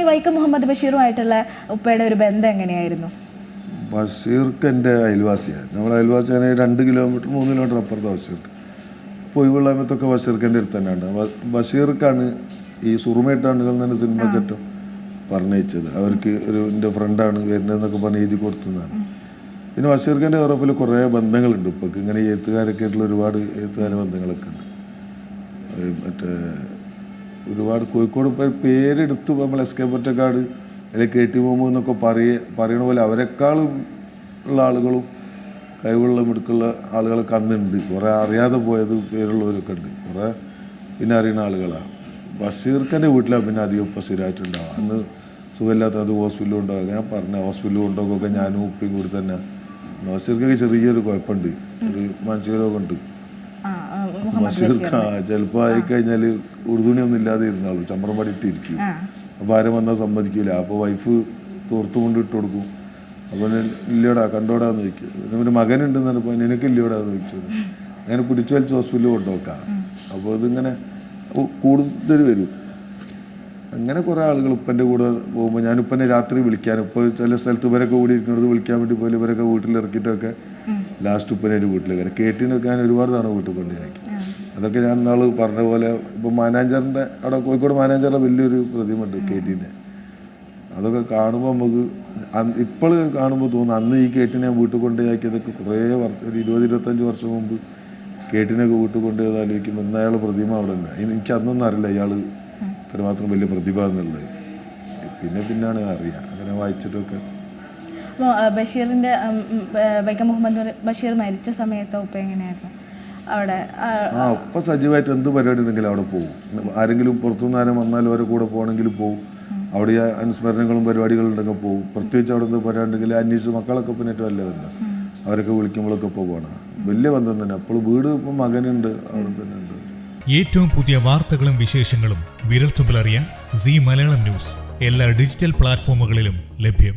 ഈ വൈക്കം മുഹമ്മദ് ബഷീറുമായിട്ടുള്ള ഉപ്പയുടെ ഒരു ബന്ധം എങ്ങനെയായിരുന്നു? ബഷീർക്ക് എന്റെ അയൽവാസിയാണ്. നമ്മൾ അയൽവാസിയാണ് രണ്ട് കിലോമീറ്റർ മൂന്ന് കിലോമീറ്റർ അപ്പുറത്ത് ബഷീർക്ക്. പൊയ്വെള്ളാമത്തൊക്കെ ബഷീർക്ക് എന്റെ അടുത്ത് തന്നെ ഉണ്ട് ബഷീർക്കാണ് ഈ സുറുമേട്ടാണ്ടുകൾ തന്നെ സിനിമ കേട്ടോ പറഞ്ഞയച്ചത്. അവർക്ക് ഒരു എന്റെ ഫ്രണ്ടാണ് വരുന്നതെന്നൊക്കെ പറഞ്ഞ് എഴുതി കൊടുത്തതാണ്. പിന്നെ ബഷീർക്കന്റെ യൂറോപ്പിൽ കുറേ ബന്ധങ്ങളുണ്ട്. ഇപ്പൊക്കെ ഇങ്ങനെ എഴുത്തുകാരൊക്കെ ആയിട്ടുള്ള ഒരുപാട് എഴുത്തുകാര ബന്ധങ്ങളൊക്കെ ഉണ്ട്. മറ്റേ ഒരുപാട് കോഴിക്കോട് ഇപ്പോൾ പേരെടുത്ത് നമ്മൾ എസ് കെ പൊറ്റക്കാട് അല്ലെങ്കിൽ കെ ടി മുഹമ്മദ് എന്നൊക്കെ പറയ പറയണ പോലെ അവരെക്കാളും ഉള്ള ആളുകളും കഴിവുള്ള മിടുക്കുള്ള ആളുകളൊക്കെ അന്നുണ്ട്. കുറേ അറിയാതെ പോയത് പേരുള്ളവരൊക്കെ ഉണ്ട്. കുറേ പിന്നെ അറിയുന്ന ആളുകളാണ് ബഷീർക്കന്റെ വീട്ടിലാണ് പിന്നെ അധികം ഇപ്പോൾ സ്ഥിരമായിട്ടുണ്ടാവുക അന്ന് സുഖമില്ലാത്ത അത് ഹോസ്പിറ്റലിൽ ഉണ്ടാവുക ഞാൻ പറഞ്ഞ ഹോസ്പിറ്റലിൽ ഉണ്ടാക്കുമൊക്കെ ഞാനും ഉപ്പയും കൂടി തന്നെ ബഷീർക്കൊക്കെ ചെറിയൊരു കുഴപ്പമുണ്ട്. ഒരു മാനസിക രോഗമുണ്ട് ആ ആ, മുഹമ്മദ് ബഷീർ ബഷീർക്ക് ചിലപ്പോൾ ആയി കഴിഞ്ഞാൽ ഉറുതുണിയൊന്നും ഇല്ലാതെ ഇരുന്നാളൂ ചമ്രം പാടി ഇട്ടിരിക്കും അപ്പോൾ ആരും വന്നാൽ സമ്മതിക്കില്ല അപ്പോൾ വൈഫ് തോർത്തുകൊണ്ട് ഇട്ട് കൊടുക്കും. അപ്പോൾ ഇല്ലയോടാ കണ്ടോടാന്ന് ചോദിക്കും. പിന്നെ മകൻ മകനുണ്ടെന്ന് പറഞ്ഞപ്പോൾ നിനക്ക് ഇല്ലയോടാന്ന് ചോദിച്ചു. അങ്ങനെ പിടിച്ചു വലിച്ച് ഹോസ്പിറ്റലിൽ കൊണ്ടുപോക്കാം അപ്പോൾ ഇതിങ്ങനെ കൂടുതൽ വരും. അങ്ങനെ കുറേ ആളുകൾ ഉപ്പന്റെ കൂടെ പോകുമ്പോൾ ഞാൻ ഉപ്പനെ രാത്രി വിളിക്കാൻ ഇപ്പോൾ ചില സ്ഥലത്ത് ഇവരൊക്കെ കൂടി ഇരിക്കുന്നത് വിളിക്കാൻ വേണ്ടി പോലും ഇവരൊക്കെ വീട്ടിൽ ഇറക്കിയിട്ടൊക്കെ ലാസ്റ്റ് ഉപ്പനായിട്ട് വീട്ടിൽ കയറി കേട്ടിനൊക്കെ ഞാൻ ഒരുപാട് തവണ വീട്ടിൽ കൊണ്ടുപോയി അതൊക്കെ ഞാൻ ഇന്നാൾ പറഞ്ഞ പോലെ ഇപ്പോൾ മാനാഞ്ചറിന്റെ അവിടെ കോഴിക്കോട് മാനാഞ്ചറിന്റെ വലിയൊരു പ്രതിമയുണ്ട് കേറ്റീന്റെ അതൊക്കെ കാണുമ്പോൾ നമുക്ക് ഇപ്പോൾ കാണുമ്പോൾ തോന്നും അന്ന് ഈ കേട്ടിനെ വീട്ടിൽ കൊണ്ടുപോയാക്കിയതൊക്കെ കുറേ വർഷം ഒരു ഇരുപത് ഇരുപത്തഞ്ച് വർഷം മുമ്പ് കേട്ടിനൊക്കെ വീട്ടിൽ കൊണ്ടുപോയത് ആലോചിക്കുമ്പോൾ ഇന്ന് അയാൾ പ്രതിമ അവിടെ ഉണ്ട്. അതിന് എനിക്ക് അന്നൊന്നും അറിയില്ല ഇയാൾ ഇത്രമാത്രം വലിയ പ്രതിഭ എന്നുള്ളത്. പിന്നെ പിന്നാണ് അറിയുക അങ്ങനെ വായിച്ചിട്ടൊക്കെ. ബഷീറിന്റെ വൈക്കം മുഹമ്മദ് ബഷീർ മരിച്ച സമയത്ത് ഉപ്പ എങ്ങനെയായിരുന്നു? അവിടെ ആ, ഒപ്പം സജീവമായിട്ട് എന്ത് പരിപാടി ഉണ്ടെങ്കിലും അവിടെ പോകും ആരെങ്കിലും പുറത്തുനിന്ന് ആരും വന്നാലും അവരെ കൂടെ പോകണമെങ്കിൽ പോകും അവിടെ അനുസ്മരണങ്ങളും പരിപാടികളും ഉണ്ടെങ്കിൽ പോകും പ്രത്യേകിച്ച് അവിടെ എന്ത് പരിപാടി ഉണ്ടെങ്കിൽ അന്വേഷിച്ച് മക്കളൊക്കെ പിന്നെ ഏറ്റവും അവരൊക്കെ വിളിക്കുമ്പോഴൊക്കെ ഇപ്പോൾ പോകണം വലിയ ബന്ധം തന്നെ. അപ്പോൾ വീട് ഇപ്പം മകനുണ്ട് അവിടെ തന്നെ ഉണ്ട്. ഏറ്റവും പുതിയ വാർത്തകളും വിശേഷങ്ങളും വിരൽത്തുമ്പിലറിയാൻ സി മലയാളം ന്യൂസ്. എല്ലാ ഡിജിറ്റൽ പ്ലാറ്റ്ഫോമുകളിലും ലഭ്യം.